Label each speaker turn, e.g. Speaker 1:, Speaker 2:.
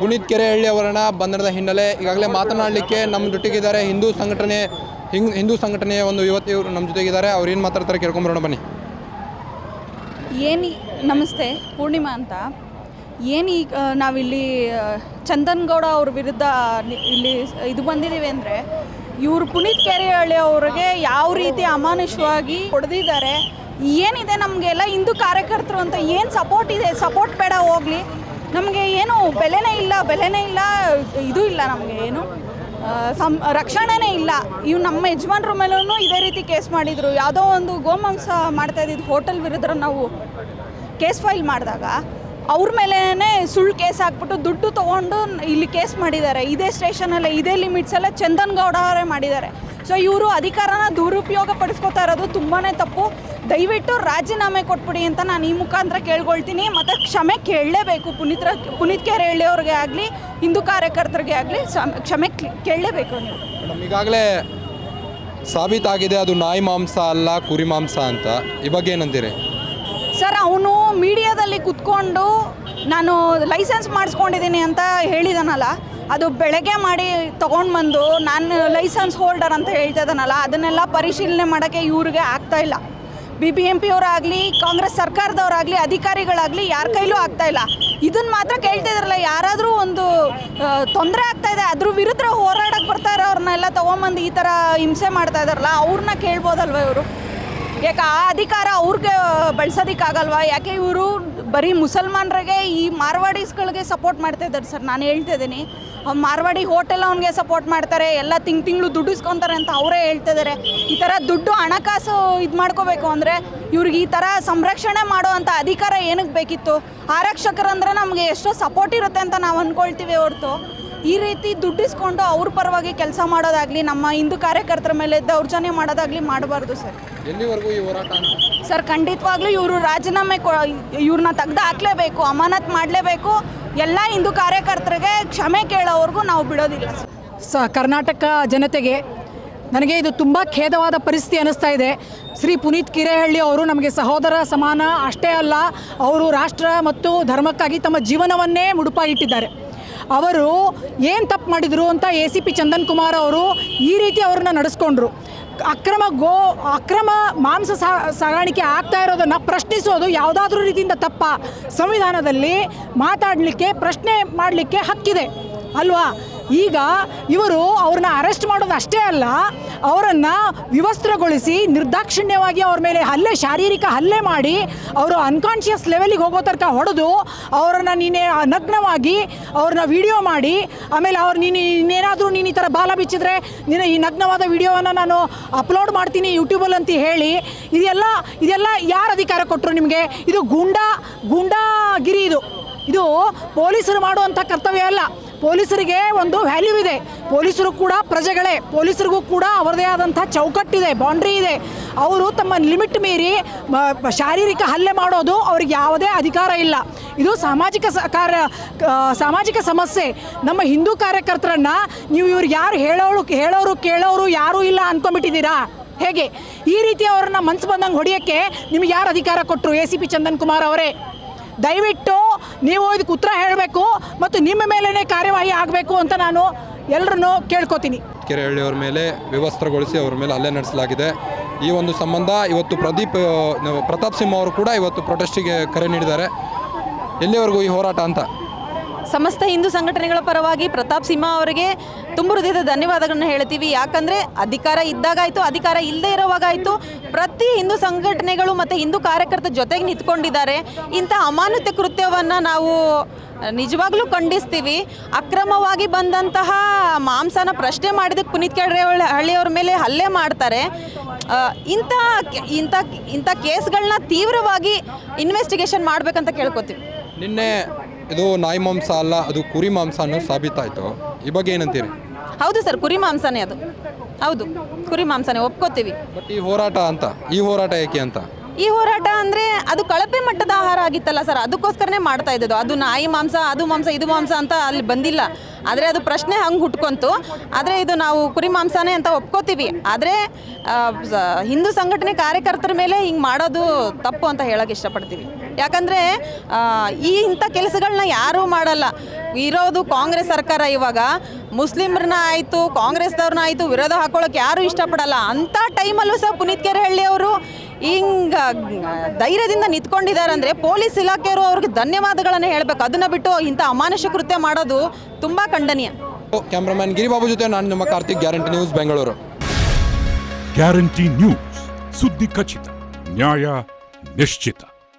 Speaker 1: ಪುನೀತ್ ಕೆರೆಹಳ್ಳಿ ಅವರನ್ನ ಬಂಧನದ ಹಿನ್ನೆಲೆ ಈಗಾಗಲೇ ಮಾತನಾಡಲಿಕ್ಕೆ ನಮ್ಮ ಜೊತೆಗಿದ್ದಾರೆ ಹಿಂದೂ ಸಂಘಟನೆ, ಹಿಂಗ್, ಹಿಂದೂ ಸಂಘಟನೆಯ ಒಂದು ಯುವತಿ ಇವರು ನಮ್ಮ ಜೊತೆಗಿದ್ದಾರೆ. ಅವ್ರು ಏನು ಮಾತಾಡ್ತಾರೆ ಕೇಳ್ಕೊಂಬರೋಣ ಬನ್ನಿ.
Speaker 2: ಏನು ನಮಸ್ತೆ, ಪೂರ್ಣಿಮಾ ಅಂತ. ಏನು ಈಗ ನಾವಿಲ್ಲಿ ಚಂದನ್ಗೌಡ ಚಂದನ್ ಅವ್ರ ವಿರುದ್ಧ ಇಲ್ಲಿ ಇದು ಬಂದಿದ್ದೀವಿ ಅಂದರೆ, ಇವರು ಪುನೀತ್ ಕೆರೆಹಳ್ಳಿ ಅವ್ರಿಗೆ ಯಾವ ರೀತಿ ಅಮಾನುಷವಾಗಿ ಹೊಡೆದಿದ್ದಾರೆ, ಏನಿದೆ ನಮಗೆಲ್ಲ ಹಿಂದೂ ಕಾರ್ಯಕರ್ತರು ಅಂತ ಏನು ಸಪೋರ್ಟ್ ಇದೆ? ಸಪೋರ್ಟ್ ಬೇಡ, ಹೋಗಲಿ. ನಮಗೆ ಏನು ಬೆಲೆನೇ ಇಲ್ಲ ಬೆಲೆನೇ ಇಲ್ಲ, ಇದು ಇಲ್ಲ ನಮಗೆ ಏನು. ಸಂ, ರಕ್ಷಣೆನೇ ಇಲ್ಲ. ಇವು ನಮ್ಮ ಯಜಮಾನ್ರ ಮೇಲೂ ಇದೇ ರೀತಿ ಕೇಸ್ ಮಾಡಿದರು. ಯಾವುದೋ ಒಂದು ಗೋಮಾಂಸ ಮಾಡ್ತಾ ಇದ್ದಿದ್ದು ಹೋಟೆಲ್ ವಿರುದ್ಧ ನಾವು ಕೇಸ್ ಫೈಲ್ ಮಾಡಿದಾಗ ಅವ್ರ ಮೇಲೇ ಸುಳ್ಳು ಕೇಸ್ ಹಾಕ್ಬಿಟ್ಟು ದುಡ್ಡು ತೊಗೊಂಡು ಇಲ್ಲಿ ಕೇಸ್ ಮಾಡಿದ್ದಾರೆ. ಇದೇ ಸ್ಟೇಷನಲ್ಲೇ, ಇದೇ ಲಿಮಿಟ್ಸಲ್ಲೇ ಚಂದನ್ ಗೌಡ ಅವರೇ ಮಾಡಿದ್ದಾರೆ. ಸೊ ಇವರು ಅಧಿಕಾರನ ದುರುಪಯೋಗ ಪಡಿಸ್ಕೊತಾ ಇರೋದು ತುಂಬಾ ತಪ್ಪು. ದಯವಿಟ್ಟು ರಾಜೀನಾಮೆ ಕೊಟ್ಬಿಡಿ ಅಂತ ನಾನು ಈ ಮುಖಾಂತರ ಕೇಳ್ಕೊಳ್ತೀನಿ. ಮತ್ತು ಕ್ಷಮೆ ಕೇಳಲೇಬೇಕು. ಪುನೀತ್ರ ಪುನೀತ್ ಕೆರೆಹಳ್ಳಿ ಅವ್ರಿಗೆ ಆಗಲಿ ಹಿಂದೂ ಕಾರ್ಯಕರ್ತರಿಗೆ ಆಗಲಿ ಕ್ಷಮೆ ಕೇಳಲೇಬೇಕು ನೀವು.
Speaker 1: ಮೇಡಮ್ ಈಗಾಗಲೇ ಸಾಬೀತಾಗಿದೆ. ಅದು ನಾಯಿ ಮಾಂಸ ಅಲ್ಲ ಕುರಿ ಮಾಂಸ ಅಂತ. ಈ ಬಗ್ಗೆ ಏನಂತೀರಿ?
Speaker 2: ಸರ್ ಅವನು ಮೀಡಿಯಾದಲ್ಲಿ ಕುತ್ಕೊಂಡು ನಾನು ಲೈಸೆನ್ಸ್ ಮಾಡಿಸ್ಕೊಂಡಿದ್ದೀನಿ ಅಂತ ಹೇಳಿದಾನಲ್ಲ ಅದು ಬೆಳಗ್ಗೆ ಮಾಡಿ ತೊಗೊಂಡು ಬಂದು ನಾನು ಲೈಸೆನ್ಸ್ ಹೋಲ್ಡರ್ ಅಂತ ಹೇಳ್ತಾ ಇದ್ದಾನಲ್ಲ ಅದನ್ನೆಲ್ಲ ಪರಿಶೀಲನೆ ಮಾಡೋಕ್ಕೆ ಇವ್ರಿಗೆ ಆಗ್ತಾ ಇಲ್ಲ. ಬಿ ಬಿ ಎಂ ಪಿ ಅವರಾಗಲಿ, ಕಾಂಗ್ರೆಸ್ ಸರ್ಕಾರದವರಾಗಲಿ, ಅಧಿಕಾರಿಗಳಾಗಲಿ ಯಾರ ಕೈಲೂ ಆಗ್ತಾ ಇಲ್ಲ. ಇದನ್ನು ಮಾತ್ರ ಕೇಳ್ತಾ ಇದ್ರಲ್ಲ ಯಾರಾದರೂ ಒಂದು ತೊಂದರೆ ಆಗ್ತಾ ಇದೆ, ಅದ್ರ ವಿರುದ್ಧ ಹೋರಾಡಕ್ಕೆ ಬರ್ತಾ ಇರೋರನ್ನೆಲ್ಲ ತೊಗೊಂಬಂದು ಈ ಥರ ಹಿಂಸೆ ಮಾಡ್ತಾ ಇದ್ದಾರಲ್ಲ ಅವ್ರನ್ನ ಕೇಳ್ಬೋದಲ್ವ ಇವರು? ಯಾಕೆ ಆ ಅಧಿಕಾರ ಅವ್ರಿಗೆ ಬಳಸೋದಕ್ಕಾಗಲ್ವಾ? ಯಾಕೆ ಇವರು ಬರೀ ಮುಸಲ್ಮಾನರಿಗೆ ಈ ಮಾರ್ವಾಡೀಸ್ಗಳಿಗೆ ಸಪೋರ್ಟ್ ಮಾಡ್ತಾ ಇದ್ದಾರೆ ಸರ್. ನಾನು ಹೇಳ್ತಾ ಇದ್ದೀನಿ, ಅವ್ನು ಮಾರ್ವಾಡಿ ಹೋಟೆಲ್ ಅವ್ನಿಗೆ ಸಪೋರ್ಟ್ ಮಾಡ್ತಾರೆ, ಎಲ್ಲ ತಿಂಗ್ ತಿಂಗಳು ದುಡ್ಡು ಇಸ್ಕೊತಾರೆ ಅಂತ ಅವರೇ ಹೇಳ್ತಾ ಇದ್ದಾರೆ. ಈ ಥರ ದುಡ್ಡು ಹಣಕಾಸು ಇದು ಮಾಡ್ಕೋಬೇಕು ಅಂದರೆ ಇವ್ರಿಗೆ ಈ ಥರ ಸಂರಕ್ಷಣೆ ಮಾಡೋ ಅಂಥ ಅಧಿಕಾರ ಏನಕ್ಕೆ ಬೇಕಿತ್ತು? ಆರಕ್ಷಕರಂದ್ರೆ ನಮಗೆ ಎಷ್ಟೋ ಸಪೋರ್ಟ್ ಇರುತ್ತೆ ಅಂತ ನಾವು ಅಂದ್ಕೊಳ್ತೀವಿ ಹೊರತು. ಈ ರೀತಿ ದುಡ್ಡಿಸ್ಕೊಂಡು ಅವ್ರ ಪರವಾಗಿ ಕೆಲಸ ಮಾಡೋದಾಗಲಿ ನಮ್ಮ ಹಿಂದೂ ಕಾರ್ಯಕರ್ತರ ಮೇಲೆ ದೌರ್ಜನ್ಯ ಮಾಡೋದಾಗಲಿ ಮಾಡಬಾರ್ದು ಸರ್.
Speaker 1: ಎಲ್ಲಿವರೆಗೂ ಈ ಹೋರಾಟ
Speaker 2: ಸರ್ ಖಂಡಿತವಾಗ್ಲೂ ಇವರು ರಾಜೀನಾಮೆ ಕೊ ಇವ್ರನ್ನ ತೆಗ್ದು ಹಾಕ್ಲೇಬೇಕು ಅಮಾನತ್ ಮಾಡಲೇಬೇಕು. ಎಲ್ಲ ಹಿಂದೂ ಕಾರ್ಯಕರ್ತರಿಗೆ ಕ್ಷಮೆ ಕೇಳೋವರೆಗೂ ನಾವು ಬಿಡೋದಿಲ್ಲ ಸರ್.
Speaker 3: ಸ ಕರ್ನಾಟಕ ಜನತೆಗೆ ನನಗೆ ಇದು ತುಂಬ ಖೇದವಾದ ಪರಿಸ್ಥಿತಿ ಅನ್ನಿಸ್ತಾ ಇದೆ. ಶ್ರೀ ಪುನೀತ್ ಕಿರೇಹಳ್ಳಿ ಅವರು ನಮಗೆ ಸಹೋದರ ಸಮಾನ ಅಷ್ಟೇ ಅಲ್ಲ ಅವರು ರಾಷ್ಟ್ರ ಮತ್ತು ಧರ್ಮಕ್ಕಾಗಿ ತಮ್ಮ ಜೀವನವನ್ನೇ ಮುಡುಪಾಗಿಟ್ಟಿದ್ದಾರೆ ಅವರು ಏನು ತಪ್ಪು ಮಾಡಿದರು ಅಂತ A C P Chandan Kumar ಅವರು ಈ ರೀತಿ ಅವ್ರನ್ನ ನಡೆಸ್ಕೊಂಡ್ರು. ಅಕ್ರಮ ಗೋ, ಅಕ್ರಮ ಮಾಂಸ ಸಾಗಾಣಿಕೆ ಆಗ್ತಾ ಇರೋದನ್ನು ಪ್ರಶ್ನಿಸೋದು ಯಾವುದಾದ್ರೂ ರೀತಿಯಿಂದ ತಪ್ಪ? ಸಂವಿಧಾನದಲ್ಲಿ ಮಾತಾಡಲಿಕ್ಕೆ, ಪ್ರಶ್ನೆ ಮಾಡಲಿಕ್ಕೆ ಹಕ್ಕಿದೆ, ಅಲ್ವಾ? ಈಗ ಇವರು ಅವ್ರನ್ನ ಅರೆಸ್ಟ್ ಮಾಡೋದು ಅಷ್ಟೇ ಅಲ್ಲ, ಅವರನ್ನು ವಿವಸ್ತ್ರಗೊಳಿಸಿ ನಿರ್ದಾಕ್ಷಿಣ್ಯವಾಗಿ ಅವ್ರ ಮೇಲೆ ಹಲ್ಲೆ, ಶಾರೀರಿಕ ಹಲ್ಲೆ ಮಾಡಿ ಅವರು ಅನ್ಕಾನ್ಷಿಯಸ್ ಲೆವೆಲಿಗೆ ಹೋಗೋ ತನಕ ಹೊಡೆದು ಅವರನ್ನು ನೀನೆ ನಗ್ನವಾಗಿ ಅವ್ರನ್ನ ವಿಡಿಯೋ ಮಾಡಿ, ಆಮೇಲೆ ಅವ್ರು ನೀನು ಇನ್ನೇನಾದರೂ ನೀನು ಈ ಥರ ಬಾಲ ಬಿಚ್ಚಿದ್ರೆ ನೀನು ಈ ನಗ್ನವಾದ ವಿಡಿಯೋವನ್ನು ನಾನು ಅಪ್ಲೋಡ್ ಮಾಡ್ತೀನಿ ಯೂಟ್ಯೂಬಲ್ಲಿ ಅಂತ ಹೇಳಿ, ಇದೆಲ್ಲ ಇದೆಲ್ಲ ಯಾರು ಅಧಿಕಾರ ಕೊಟ್ಟರು ನಿಮಗೆ? ಇದು ಗುಂಡಾ, ಗುಂಡಾಗಿರಿ ಇದು. ಇದು ಪೊಲೀಸರು ಮಾಡುವಂಥ ಕರ್ತವ್ಯ ಅಲ್ಲ. ಪೊಲೀಸರಿಗೆ ಒಂದು ವ್ಯಾಲ್ಯೂ ಇದೆ. ಪೊಲೀಸರು ಕೂಡ ಪ್ರಜೆಗಳೇ. ಪೊಲೀಸರಿಗೂ ಕೂಡ ಅವರದೇ ಆದಂಥ ಚೌಕಟ್ಟಿದೆ ಬೌಂಡ್ರಿ ಇದೆ. ಅವರು ತಮ್ಮ ಲಿಮಿಟ್ ಮೀರಿ ಶಾರೀರಿಕ ಹಲ್ಲೆ ಮಾಡೋದು ಅವ್ರಿಗೆ ಯಾವುದೇ ಅಧಿಕಾರ ಇಲ್ಲ. ಇದು ಸಾಮಾಜಿಕ ಕಾರ್ಯ ಸಾಮಾಜಿಕ ಸಮಸ್ಯೆ. ನಮ್ಮ ಹಿಂದೂ ಕಾರ್ಯಕರ್ತರನ್ನು ನೀವು ಇವ್ರಿಗೆ ಯಾರು ಹೇಳೋರು ಹೇಳೋರು, ಕೇಳೋರು ಯಾರೂ ಇಲ್ಲ ಅಂದ್ಕೊಂಬಿಟ್ಟಿದ್ದೀರಾ ಹೇಗೆ? ಈ ರೀತಿ ಅವರನ್ನು ಮನ್ಸು ಬಂದಂಗೆ ಹೊಡೆಯೋಕ್ಕೆ ನಿಮ್ಗೆ ಯಾರು ಅಧಿಕಾರ ಕೊಟ್ಟರು A C P Chandan Kumar ಅವರೇ. ದಯವಿಟ್ಟು ನೀವು ಇದಕ್ಕೆ ಉತ್ತರ ಹೇಳಬೇಕು. ಮತ್ತು ನಿಮ್ಮ ಮೇಲೇ ಕಾರ್ಯವಾಹಿ ಆಗಬೇಕು ಅಂತ ನಾನು ಎಲ್ಲರನ್ನೂ ಕೇಳ್ಕೊತೀನಿ.
Speaker 1: ಕೆರೆಹಳ್ಳಿ ಅವರ ಮೇಲೆ ವ್ಯವಸ್ಥೆಗೊಳಿಸಿ ಅವರ ಮೇಲೆ ಹಲ್ಲೆ ನಡೆಸಲಾಗಿದೆ. ಈ ಒಂದು ಸಂಬಂಧ ಇವತ್ತು ಪ್ರದೀಪ್ ಪ್ರತಾಪ್ ಸಿಂಹ ಅವರು ಕೂಡ ಇವತ್ತು ಪ್ರೊಟೆಸ್ಟಿಗೆ ಕರೆ ನೀಡಿದ್ದಾರೆ. ಎಲ್ಲಿವರೆಗೂ ಈ ಹೋರಾಟ ಅಂತ?
Speaker 4: ಸಮಸ್ತ ಹಿಂದೂ ಸಂಘಟನೆಗಳ ಪರವಾಗಿ ಪ್ರತಾಪ್ ಸಿಂಹ ಅವರಿಗೆ ತುಂಬ ಹೃದಯದ ಧನ್ಯವಾದಗಳನ್ನ ಹೇಳ್ತೀವಿ. ಯಾಕಂದರೆ ಅಧಿಕಾರ ಇದ್ದಾಗಾಯಿತು, ಅಧಿಕಾರ ಇಲ್ಲದೆ ಇರೋವಾಗಾಯಿತು. ಪ್ರತಿ ಹಿಂದೂ ಸಂಘಟನೆಗಳು ಮತ್ತು ಹಿಂದೂ ಕಾರ್ಯಕರ್ತರ ಜೊತೆಗೆ ನಿಂತ್ಕೊಂಡಿದ್ದಾರೆ. ಇಂಥ ಅಮಾನತೆ ಕೃತ್ಯವನ್ನು ನಾವು ನಿಜವಾಗ್ಲೂ ಖಂಡಿಸ್ತೀವಿ. ಅಕ್ರಮವಾಗಿ ಬಂದಂತಹ ಮಾಂಸನ ಪ್ರಶ್ನೆ ಮಾಡಿದಕ್ಕೆ ಪುನೀತ್ ಕೆರೆ ಹಳ್ಳಿಯವ್ರ ಮೇಲೆ ಹಲ್ಲೆ ಮಾಡ್ತಾರೆ. ಇಂಥ ಇಂಥ ಇಂಥ ಕೇಸ್ಗಳನ್ನ ತೀವ್ರವಾಗಿ ಇನ್ವೆಸ್ಟಿಗೇಷನ್ ಮಾಡಬೇಕಂತ ಕೇಳ್ಕೊತೀವಿ.
Speaker 1: ನಿನ್ನೆ ಇದು ನಾಯಿ ಮಾಂಸ ಅಲ್ಲ ಅದು ಕುರಿ ಮಾಂಸ ಅನ್ನೋ ಸಾಬೀತಾಯಿತು. ಈ ಬಗ್ಗೆ ಏನಂತೀರಿ?
Speaker 4: ಹೌದು ಸರ್ ಕುರಿ ಮಾಂಸನೇ ಅದು. ಹೌದು ಕುರಿ ಮಾಂಸನೇ ಒಪ್ಕೋತೀವಿ.
Speaker 1: ಬಟ್ ಈ ಹೋರಾಟ ಅಂತ ಈ ಹೋರಾಟ ಏಕೆ ಅಂತ?
Speaker 4: ಈ ಹೋರಾಟ ಅಂದರೆ ಅದು ಕಳಪೆ ಮಟ್ಟದ ಆಹಾರ ಆಗಿತ್ತಲ್ಲ ಸರ್? ಅದಕ್ಕೋಸ್ಕರನೇ ಮಾಡ್ತಾ ಇದ್ದದ್ದು. ಅದು ನಾಯಿ ಮಾಂಸ, ಅದು ಮಾಂಸ, ಇದು ಮಾಂಸ ಅಂತ ಅಲ್ಲಿ ಬಂದಿಲ್ಲ. ಆದರೆ ಅದು ಪ್ರಶ್ನೆ ಹಂಗೆ ಹುಟ್ಕೊಂತು. ಆದರೆ ಇದು ನಾವು ಕುರಿ ಮಾಂಸನೇ ಅಂತ ಒಪ್ಕೋತೀವಿ. ಆದರೆ ಹಿಂದೂ ಸಂಘಟನೆ ಕಾರ್ಯಕರ್ತರ ಮೇಲೆ ಹಿಂಗೆ ಮಾಡೋದು ತಪ್ಪು ಅಂತ ಹೇಳೋಕೆ ಇಷ್ಟಪಡ್ತೀವಿ. ಯಾಕಂದರೆ ಈ ಇಂಥ ಕೆಲಸಗಳನ್ನ ಯಾರೂ ಮಾಡಲ್ಲ. ಇರೋದು ಕಾಂಗ್ರೆಸ್ ಸರ್ಕಾರ ಇವಾಗ. ಮುಸ್ಲಿಮ್ರನ್ನ ಆಯಿತು, ಕಾಂಗ್ರೆಸ್ದವ್ರನ್ನ ಆಯಿತು, ವಿರೋಧ ಹಾಕೊಳ್ಳೋಕೆ ಯಾರೂ ಇಷ್ಟಪಡಲ್ಲ. ಅಂಥ ಟೈಮಲ್ಲೂ ಸಹ ಪುನೀತ್ ಕೆರೆಹಳ್ಳಿ ಅವರು ಹಿಂಗ ಧೈರ್ಯದಿಂದ ನಿಂತ್ಕೊಂಡಿದ್ದಾರೆ ಅಂದರೆ ಪೊಲೀಸ್ ಇಲಾಖೆಯವರು ಅವ್ರಿಗೆ ಧನ್ಯವಾದಗಳನ್ನು ಹೇಳಬೇಕು. ಅದನ್ನು ಬಿಟ್ಟು ಇಂಥ ಅಮಾನುಷ ಕೃತ್ಯ ಮಾಡೋದು ತುಂಬ ಖಂಡನೀಯ.
Speaker 1: ಕ್ಯಾಮ್ರಾಮನ್ ಗಿರಿಬಾಬು ಜೊತೆ ನಾನು ನಿಮ್ಮ Karthik guarantee news Bengaluru.
Speaker 5: Guarantee news ಸುದ್ದಿ ಖಚಿತ ನ್ಯಾಯ ನಿಶ್ಚಿತ.